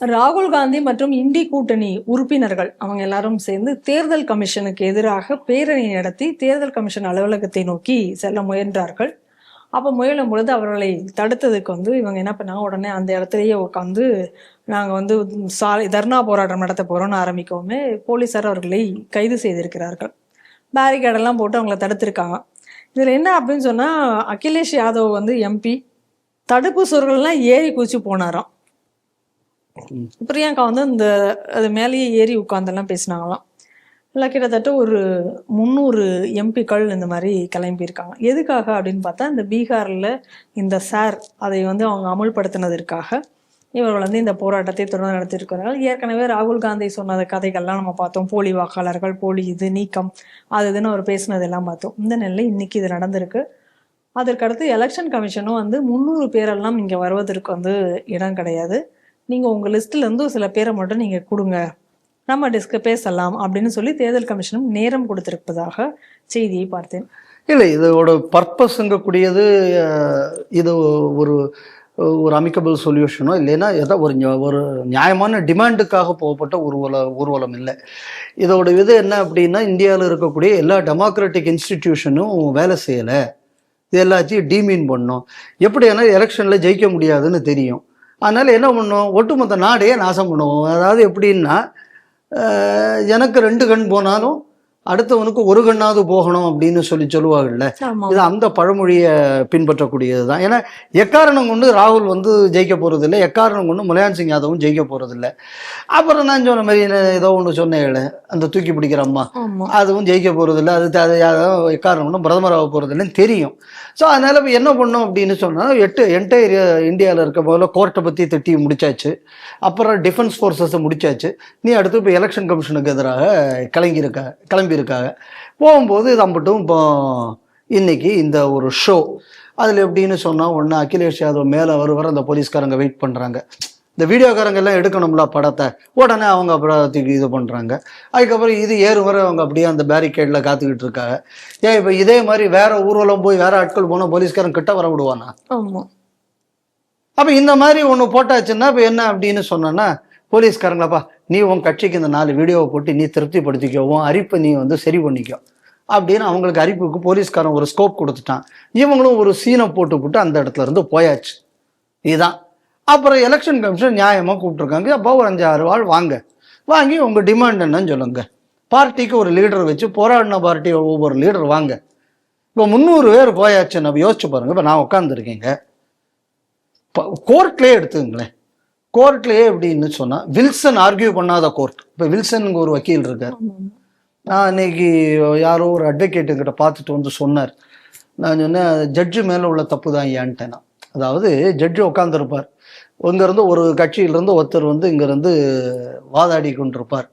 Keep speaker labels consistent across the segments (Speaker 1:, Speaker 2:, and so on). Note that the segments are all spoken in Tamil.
Speaker 1: ராகுல் காந்தி மற்றும் இண்டி கூட்டணி உறுப்பினர்கள் அவங்க எல்லாரும் சேர்ந்து தேர்தல் கமிஷனுக்கு எதிராக பேரணி நடத்தி தேர்தல் கமிஷன் அலுவலகத்தை நோக்கி செல்ல முயன்றார்கள். அப்போ முயலும் பொழுது அவர்களை தடுத்ததுக்கு வந்து இவங்க என்ன பண்ணாங்க? உடனே அந்த இடத்துலயே உட்காந்து நாங்கள் வந்து சாலை தர்ணா போராட்டம் நடத்த போறோம்னு ஆரம்பிக்கவுமே போலீசார் அவர்களை கைது செய்திருக்கிறார்கள். பேரிகேடெல்லாம் போட்டு அவங்கள தடுத்திருக்காங்க. இதில் என்ன அப்படின்னு சொன்னால் அகிலேஷ் யாதவ் வந்து எம்பி தடுப்பு சுவர்கள்லாம் ஏறி குச்சி போனாராம். பிரியங்கா வந்து இந்த அது மேலேயே ஏறி உட்காந்தெல்லாம் பேசினாங்களாம். இல்லை கிட்டத்தட்ட ஒரு முந்நூறு எம்பிக்கள் இந்த மாதிரி கிளம்பியிருக்காங்க. எதுக்காக அப்படின்னு பார்த்தா இந்த பீகாரில் இந்த சார் அதை வந்து அவங்க அமுல்படுத்தினதற்காக இவர்கள் வந்து இந்த போராட்டத்தை தொடர்ந்து நடத்தியிருக்கிறார்கள். ஏற்கனவே ராகுல் காந்தி சொன்னது கதைகள்லாம் நம்ம பார்த்தோம். போலி வாக்காளர்கள் போலி இது நீக்கம் அது இதுன்னு அவர் பேசினதெல்லாம் பார்த்தோம். இந்த நிலையில் இன்னைக்கு இது நடந்திருக்கு. அதற்கடுத்து எலெக்ஷன் கமிஷனும் வந்து முந்நூறு பேரெல்லாம் இங்கே வருவதற்கு வந்து இடம் கிடையாது. நீங்கள் உங்கள் லிஸ்ட்லேருந்து சில பேரை மட்டும் நீங்கள் கொடுங்க. நம்ம டிஸ்க பேசலாம் அப்படின்னு சொல்லி தேர்தல் கமிஷனும் நேரம் கொடுத்திருப்பதாக செய்தியை பார்த்தேன்.
Speaker 2: இல்லை இதோட பர்பஸ்ங்கக்கூடியது இது ஒரு ஒரு அமிக்கபிள் சொல்யூஷனோ இல்லைன்னா ஏதோ ஒரு நியா- ஒரு நியாயமான டிமாண்டுக்காக போகப்பட்ட ஊர்வல ஊர்வலம் இல்லை. இதோட இது என்ன அப்படின்னா இந்தியாவில் இருக்கக்கூடிய எல்லா டெமோக்ராட்டிக் இன்ஸ்டிடியூஷனும் வேலை செய்யலை. இது எல்லாத்தையும் டீமீன் பண்ணோம். எப்படி ஏன்னா எலெக்ஷனில் ஜெயிக்க முடியாதுன்னு தெரியும். அதனால் என்ன பண்ணும்? ஒட்டுமொத்த நாடையே நாசம் பண்ணுவோம் அதாவது எப்படின்னா எனக்கு ரெண்டு கண் போனாலும் அடுத்தவனுக்கு ஒரு கண்ணாவது போகணும் அப்படின்னு சொல்லி சொல்லுவாங்கல்ல. இது அந்த பழமொழியை பின்பற்றக்கூடியது தான் ஏன்னா எக்காரணம் கொண்டு ராகுல் வந்து ஜெயிக்க போகிறதில்ல எக்காரணம் கொண்டு முலாயம் சிங் யாதவும் ஜெயிக்க போகிறதில்ல அப்புறம் நான் சொன்ன மாதிரி என்ன ஏதோ ஒன்று சொன்னேன் அந்த தூக்கி பிடிக்கிற அம்மா. அதுவும் ஜெயிக்க போகிறதில்ல அது அது எக்காரணம் கொண்டு பிரதமர் ஆக போகிறதில்லன்னு தெரியும். ஸோ அதனால் இப்போ என்ன பண்ணோம் அப்படின்னு சொன்னால் எட்டு என்டையர் இந்தியாவில் இருக்க முதல்ல கோர்ட்டை பற்றி திட்டி முடிச்சாச்சு. அப்புறம் டிஃபென்ஸ் ஃபோர்ஸஸை முடிச்சாச்சு. நீ அடுத்து இப்போ எலெக்ஷன் கமிஷனுக்கு எதிராக கிளம்பியிருக்கா கிளம்பியிருக்காங்க போகும்போது இது அம்பட்டும் இப்போ இன்னைக்கு இந்த ஒரு ஷோ அதில் எப்படின்னு சொன்னால் ஒன்று அகிலேஷ் யாதவ் மேலே வருவார் அந்த போலீஸ்காரங்க வெயிட் பண்ணுறாங்க. இந்த வீடியோக்காரங்க எல்லாம் எடுக்கணும்ல படத்தை. உடனே அவங்க அப்புறம் தூக்கி இது பண்ணுறாங்க. அதுக்கப்புறம் இது ஏறு வரை அவங்க அப்படியே அந்த பேரிகேடில் காத்துக்கிட்டு இருக்காங்க. ஏன் இப்போ இதே மாதிரி வேற ஊர்வலம் போய் வேற ஆட்கள் போனால் போலீஸ்காரன் கிட்ட வர விடுவானா? அப்போ இந்த மாதிரி ஒன்று போட்டாச்சுன்னா இப்போ என்ன அப்படின்னு சொன்னோன்னா போலீஸ்காரங்களப்பா நீ உன் கட்சிக்கு இந்த நாலு வீடியோவை போட்டு நீ திருப்திப்படுத்திக்கோ உன் அரிப்பை நீ வந்து சரி பண்ணிக்கோ அப்படின்னு அவங்களுக்கு அரிப்புக்கு போலீஸ்காரன் ஒரு ஸ்கோப் கொடுத்துட்டான். இவங்களும் ஒரு சீனை போட்டு போட்டு அந்த இடத்துல இருந்து போயாச்சு. இதுதான். அப்புறம் எலெக்ஷன் கமிஷன் நியாயமாக கூப்பிட்ருக்காங்க அப்போ ஒரு அஞ்சாறு வாழ் வாங்க. வாங்கி உங்கள் டிமாண்ட் என்னன்னு சொல்லுங்க. பார்ட்டிக்கு ஒரு லீடர் வச்சு போராடின பார்ட்டி ஒவ்வொரு லீடர் வாங்க. இப்போ முந்நூறு பேர் போயாச்சு. நம்ம யோசிச்சு பாருங்க. இப்போ நான் உட்காந்துருக்கேங்க கோர்ட்லேயே எடுத்துங்களேன் கோர்ட்லேயே எப்படின்னு சொன்னால் வில்சன் ஆர்கியூ பண்ணாத கோர்ட். இப்போ வில்சனுங்க ஒரு வக்கீல் இருக்கார். நான் இன்னைக்கு யாரோ ஒரு அட்வொகேட்டுக்கிட்ட பார்த்துட்டு வந்து சொன்னார். நான் சொன்னேன் ஜட்ஜு மேலே உள்ள தப்பு தான் ஏன்ட்டேன் நான். அதாவது ஜட்ஜு உட்காந்துருப்பார் இங்கேருந்து ஒரு கட்சியிலேருந்து ஒருத்தர் வந்து இங்கேருந்து வாதாடி கொண்டிருப்பார்.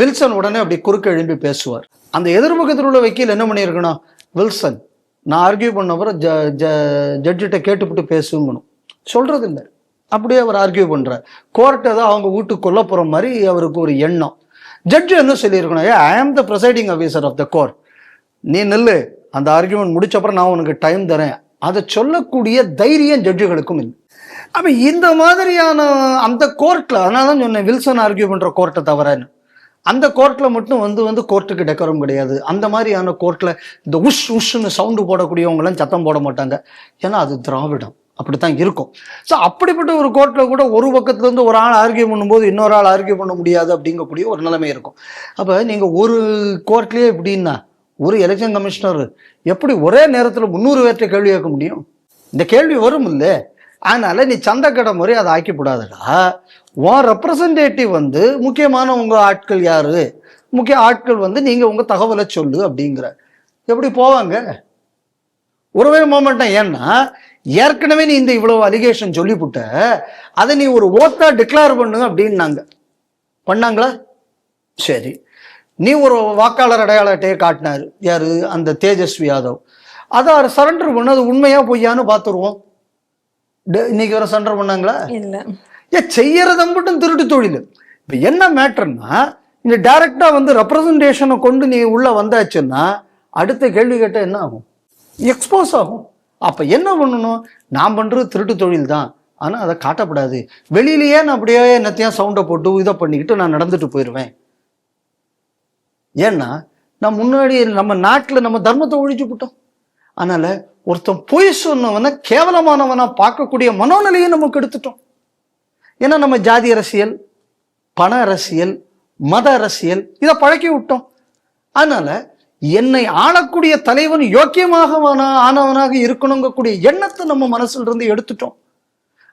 Speaker 2: வில்சன் உடனே அப்படி குறுக்க எழும்பி பேசுவார். அந்த எதிர்பக்கத்தில் உள்ள வக்கீல் என்ன பண்ணியிருக்கணும் வில்சன் நான் ஆர்கியூ பண்ணப்பறம் ஜ ஜ ஜட்ஜிட்ட கேட்டுவிட்டு பேசுங்கணும். சொல்கிறது இல்லை அப்படியே அவர் ஆர்கியூ பண்ணுறார் கோர்ட்டை தான் அவங்க வீட்டுக்கு கொல்ல போகிற மாதிரி அவருக்கு ஒரு எண்ணம். ஜட்ஜு என்ன சொல்லியிருக்கணும்? ஏ I am the presiding officer of the court நீ நில்லு. அந்த ஆர்கியூமெண்ட் முடிச்சப்பறம் நான் உனக்கு டைம் தரேன். அதை சொல்லக்கூடிய தைரியம் ஜட்ஜுகளுக்கும் இல்லை. அப்போ இந்த மாதிரியான அந்த கோர்ட்டில் அதனால தான் சொன்னேன் வில்சன் ஆர்கியூ பண்ணுற கோர்ட்டை தவிரன்னு அந்த கோர்ட்டில் மட்டும் வந்து வந்து கோர்ட்டுக்கு டெக்கரம் கிடையாது. அந்த மாதிரியான கோர்ட்டில் இந்த உஷ் உஷ்னு சவுண்டு போடக்கூடியவங்களாம் சத்தம் போட மாட்டாங்க. ஏன்னா அது திராவிடம். அப்படித்தான் இருக்கும். ஸோ அப்படிப்பட்ட ஒரு கோர்ட்டில் கூட ஒரு பக்கத்துலேருந்து ஒரு ஆள் ஆர்கியூ பண்ணும்போது இன்னொரு ஆள் ஆர்கியூ பண்ண முடியாது அப்படிங்கக்கூடிய ஒரு நிலைமை இருக்கும். அப்போ நீங்கள் ஒரு கோர்ட்லேயே எப்படின்னா ஒரு எலெக்ஷன் கமிஷனர் எப்படி ஒரே நேரத்தில் முந்நூறு பேர்கிட்ட கேள்வி கேட்க முடியும்? இந்த கேள்வி வரும் இல்லை. அதனால் நீ சந்தக்கடை முறை அதை ஆக்கிவிடாதடா உன் ரெப்ரசன்டேட்டிவ் வந்து முக்கியமான உங்கள் ஆட்கள் யார்? முக்கிய ஆட்கள் வந்து நீங்கள் உங்கள் தகவலை சொல்லு அப்படிங்கிற. எப்படி போவாங்க? ஒருவே மோமெண்டம் ஏன்னா ஏற்கனவே நீ இந்த இவ்வளவு அலிகேஷன் சொல்லிவிட்ட அதை நீ ஒரு ஓட்டா டிக்ளேர் பண்ணு அப்படின்னாங்க. பண்ணாங்களா? சரி. நீ ஒரு வாக்காளர் அடையாள அட்டையை காட்டினாரு. யாரு? அந்த தேஜஸ்வி யாதவ். அதை சரண்டர் பண்ண அது உண்மையா பொய்யான்னு பார்த்துருவோம். இன்னைக்கு வர சரண்டர் பண்ணாங்களா?
Speaker 1: இல்ல.
Speaker 2: ஏ செய்யறத மட்டும் திருட்டு தொழில். இப்போ என்ன மேட்டர்னா இந்த டைரக்டா வந்து ரெப்ரசன்டேஷனை கொண்டு நீ உள்ள வந்தாச்சுன்னா அடுத்த கேள்வி கேட்டால் என்ன ஆகும்? எக்ஸ்போஸ் ஆகும். அப்போ என்ன பண்ணணும்? நான் பண்ணுறது திருட்டு தொழில் தான் ஆனால் அதை காட்டப்படாது. வெளியிலேயே நான் அப்படியே என்னத்தையும் சவுண்டை போட்டு இதை பண்ணிக்கிட்டு நான் நடந்துட்டு போயிடுவேன் ஏன்னா நான் முன்னாடி நம்ம நாட்டில் நம்ம தர்மத்தை ஒழிச்சு விட்டோம். அதனால் ஒருத்தன் பொய் சொன்னவனை கேவலமானவனாக பார்க்கக்கூடிய மனோநிலையை நமக்கு எடுத்துட்டோம். ஏன்னா நம்ம ஜாதி அரசியல் பண அரசியல் மத அரசியல் இதை பழக்கி விட்டோம். அதனால் என்னை ஆளக்கூடிய தலைவன் யோக்கியமாக ஆனவனாக இருக்கணுங்கக்கூடிய எண்ணத்தை நம்ம மனசுல இருந்து எடுத்துட்டோம்.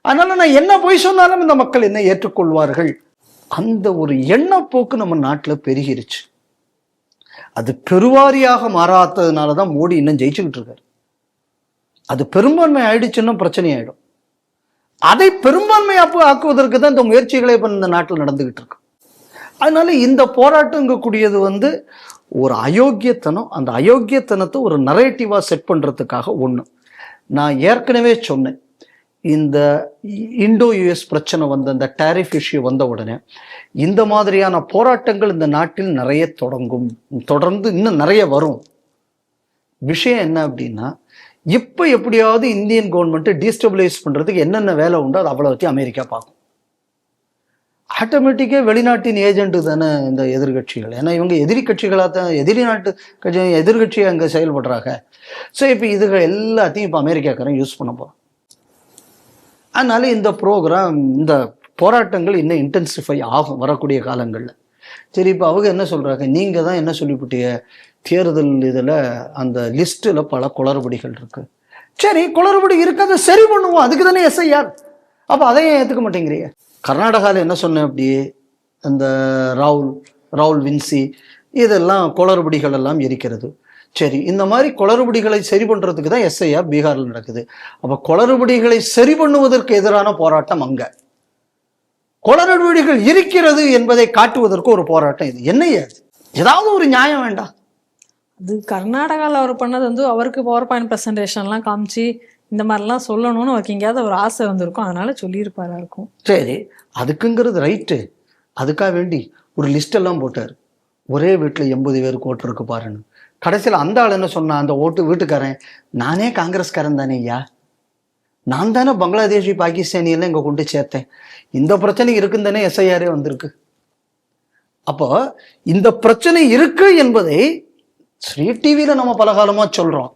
Speaker 2: அதனால நான் என்ன போய் சொன்னாலும் இந்த மக்கள் என்னை ஏற்றுக்கொள்வார்கள். அந்த ஒரு எண்ணப்போக்கு நம்ம நாட்டில் பெருகிருச்சு. அது பெருவாரியாக மாறாததுனால தான் மோடி இன்னும் ஜெயிச்சுக்கிட்டு இருக்காரு. அது பெரும்பான்மை ஆயிடுச்சுன்னா பிரச்சனை ஆயிடும். அதை பெரும்பான்மை ஆக்குவதற்கு தான் இந்த முயற்சிகளை இப்போ இந்த நாட்டில் நடந்துகிட்டு இருக்கு. அதனால இந்த போராட்டங்கக்கூடியது வந்து ஒரு அயோக்கியத்தனம் அந்த அயோக்கியத்தனத்தை ஒரு நரேட்டிவாக செட் பண்ணுறதுக்காக ஒன்று நான் ஏற்கனவே சொன்னேன் இந்த இண்டோ யுஎஸ் பிரச்சனை வந்த இந்த டேரிஃப் இஷ்யூ வந்த உடனே இந்த மாதிரியான போராட்டங்கள் இந்த நாட்டில் நிறைய தொடங்கும் தொடர்ந்து இன்னும் நிறைய வரும். விஷயம் என்ன அப்படின்னா இப்போ எப்படியாவது இந்தியன் கவர்மெண்ட்டை டீஸ்டபிளைஸ் பண்ணுறதுக்கு என்னென்ன வேலை உண்டோ அது அவ்வளோத்தையும் அமெரிக்கா பார்க்கும். ஆட்டோமேட்டிக்காக வெளிநாட்டின் ஏஜென்ட் தானே இந்த எதிர்கட்சிகள்? ஏன்னா இவங்க எதிரி கட்சிகளாக தான் எதிரி நாட்டு கட்சி எதிர்கட்சியாக அங்கே செயல்படுறாங்க. ஸோ இப்போ இதுகள் எல்லாத்தையும் இப்போ அமெரிக்காக்காரன் யூஸ் பண்ண போகிறோம் அதனால இந்த ப்ரோக்ராம் இந்த போராட்டங்கள் இன்னும் இன்டென்சிஃபை ஆகும் வரக்கூடிய காலங்களில். சரி இப்போ அவங்க என்ன சொல்கிறாங்க நீங்கள் தான் என்ன சொல்லிவிட்டிய தேர்தல் இதில் அந்த லிஸ்ட்டில் பல குளறுபடிகள் இருக்குது சரி குளறுபடி இருக்கு அதை சரி பண்ணுவோம். அதுக்கு தானே எஸ்ஐஆர் அப்போ அதையும் ஏற்றுக்க மாட்டேங்கிறீங்க. கர்நாடகாவில் என்ன சொன்னேன் அப்படியே அந்த ராவுல் ராவுல் வின்சி இதெல்லாம் குளறுபடிகள் எல்லாம் இருக்கிறது சரி இந்த மாதிரி குளறுபடிகளை சரி பண்ணுறதுக்கு தான் எஸ்ஐஆர் பீகாரில் நடக்குது. அப்போ குளறுபடிகளை சரி பண்ணுவதற்கு எதிரான போராட்டம் அங்கே. குளறுபடிகள் இருக்கிறது என்பதை காட்டுவதற்கு ஒரு போராட்டம் இது. என்னையா அது ஏதாவது ஒரு நியாயம் வேண்டாம்.
Speaker 1: அது கர்நாடகாவில் அவர் பண்ணது வந்து அவருக்கு பவர் பாயிண்ட் ப்ரெசன்டேஷன்லாம் காமிச்சு இந்த மாதிரிலாம் சொல்லணும்னு அவருக்கு எங்கேயாவது ஒரு ஆசை வந்திருக்கும் அதனால சொல்லியிருப்பாரா இருக்கும்.
Speaker 2: சரி அதுக்குங்கிறது ரைட்டு. அதுக்காக வேண்டி ஒரு லிஸ்டெல்லாம் போட்டார். ஒரே வீட்டில் எண்பது பேருக்கு ஓட்டு இருக்கு பாருன்னு. கடைசியில் அந்த ஆள் என்ன சொன்னான் அந்த ஓட்டு வீட்டுக்காரன் நானே காங்கிரஸ்காரன் தானே ஐயா. நான் தானே பங்களாதேஷி பாகிஸ்தானியெல்லாம் இங்கே கொண்டு சேர்த்தேன். இந்த பிரச்சனை இருக்குன்னு தானே எஸ்ஐஆரே வந்திருக்கு. அப்போ இந்த பிரச்சனை இருக்கு என்பதை ஸ்ரீ டிவியில் நம்ம பல காலமாக சொல்கிறோம்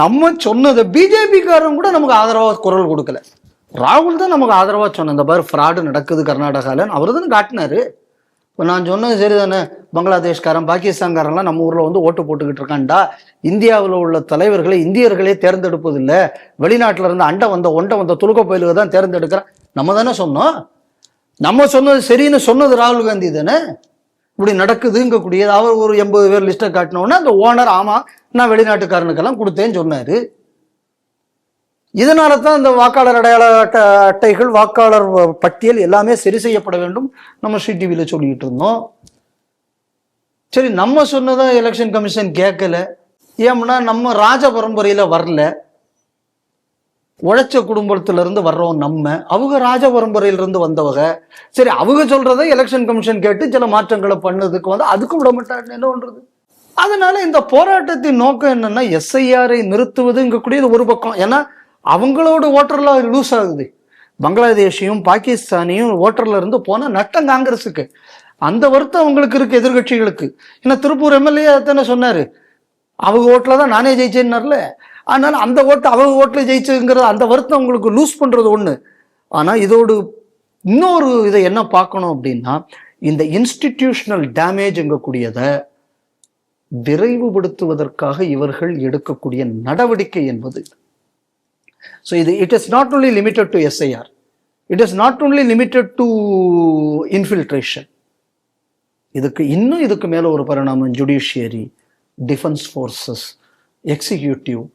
Speaker 2: நம்ம சொன்னதை பிஜேபிக்காரன் கூட நமக்கு ஆதரவாக குரல் கொடுக்கல. ராகுல் தான் நமக்கு ஆதரவாக சொன்ன இந்த மாதிரி ஃப்ராடு நடக்குது கர்நாடகாவில் அவர் தானே காட்டினாரு. இப்போ நான் சொன்னது சரி தானே பங்களாதேஷ்காரன் பாகிஸ்தான்காரன்லாம் நம்ம ஊரில் வந்து ஓட்டு போட்டுக்கிட்டு இருக்கான்டா. இந்தியாவில் உள்ள தலைவர்களை இந்தியர்களே தேர்ந்தெடுப்பதில்லை. வெளிநாட்டில் இருந்து அண்டை வந்த ஒண்டை வந்த துலுக்க பயிலுக தான் தேர்ந்தெடுக்கிறேன். நம்ம தானே சொன்னோம். நம்ம சொன்னது சரின்னு சொன்னது ராகுல் காந்தி தானே? இப்படி நடக்குதுங்கக்கூடியது அவர் ஒரு எண்பது பேர் லிஸ்ட்டை காட்டினோன்னே அந்த ஓனர் ஆமாம் நான் வெளிநாட்டுக்காரனுக்கெல்லாம் கொடுத்தேன்னு சொன்னார். இதனால தான் இந்த வாக்காளர் அடையாள அட்டை அட்டைகள் வாக்காளர் பட்டியல் எல்லாமே சரி செய்யப்பட வேண்டும். நம்ம ஸ்ரீ டிவியில் சொல்லிக்கிட்டு இருந்தோம். சரி நம்ம சொன்னதான் எலெக்ஷன் கமிஷன் கேட்கல. ஏம்னா நம்ம ராஜ பரம்பரையில் வரல. உழைச்ச குடும்பத்திலிருந்து வர்றோம் நம்ம. அவங்க ராஜ பரம்பரையிலிருந்து வந்தவங்க. சரி அவங்க சொல்றதை எலெக்ஷன் கமிஷன் கேட்டு சில மாற்றங்களை பண்ணதுக்கு வந்து அதுக்கும் விட மாட்டாங்க என்ன பண்றது? அதனால இந்த போராட்டத்தின் நோக்கம் என்னன்னா எஸ்ஐஆரை நிறுத்துவதுங்கக்கூடியது ஒரு பக்கம். ஏன்னா அவங்களோட ஓட்டர்ல லூஸ் ஆகுது. பங்களாதேஷையும் பாகிஸ்தானையும் ஓட்டர்ல இருந்து போனா நட்டம் காங்கிரஸுக்கு. அந்த வருத்தம் அவங்களுக்கு இருக்கு எதிர்கட்சிகளுக்கு ஏன்னா திருப்பூர் எம்எல்ஏ தானே சொன்னாரு. அவங்க ஓட்டில் தான் நானே ஜெயிச்சேன்னார்ல? அதனால அந்த ஓட்டு அவங்க ஓட்டில் ஜெயிச்சதுங்கிறது அந்த வருத்தம் உங்களுக்கு லூஸ் பண்ணுறது ஒன்று ஆனால் இதோடு இன்னொரு இதை என்ன பார்க்கணும் அப்படின்னா இந்த இன்ஸ்டிடியூஷனல் டேமேஜ்ங்கக்கூடியதை விரைவுபடுத்துவதற்காக இவர்கள் எடுக்கக்கூடிய நடவடிக்கை என்பது ஸோ இது it is not only limited to SIR it is not only limited to infiltration இதுக்கு இன்னும் இதுக்கு மேலே ஒரு பரிணாமம் judiciary defence forces executive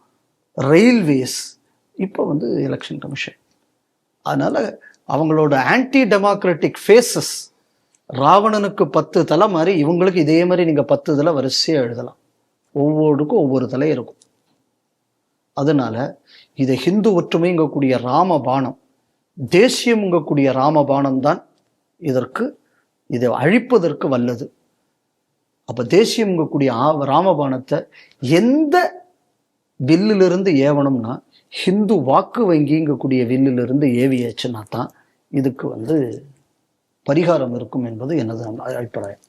Speaker 2: railways இப்போ வந்து எலெக்ஷன் கமிஷன் அதனால் அவங்களோட ஆன்டி டெமோக்ராட்டிக் ஃபேஸஸ் ராவணனுக்கு பத்து தலை மாதிரி இவங்களுக்கு இதே மாதிரி நீங்கள் பத்து தலை வரிசையாக எழுதலாம். ஒவ்வொருக்கும் ஒவ்வொரு தலை இருக்கும். அதனால் இதை ஹிந்து ஒற்றுமைங்கக்கூடிய ராமபாணம் தேசியம்ங்கக்கூடிய ராமபாணம் தான் இதற்கு இதை அழிப்பதற்கு வல்லது. அப்போ தேசியம்ங்கக்கூடிய ஆ- ராமபாணத்தை எந்த வில்லிலிருந்து ஏவணும்னா ஹிந்து வாக்கு வங்கிங்கக்கூடிய வில்லிலிருந்து ஏவியாச்சுன்னா தான் இதுக்கு வந்து பரிகாரம் இருக்கும் என்பது எனது அபிப்பிராயம்.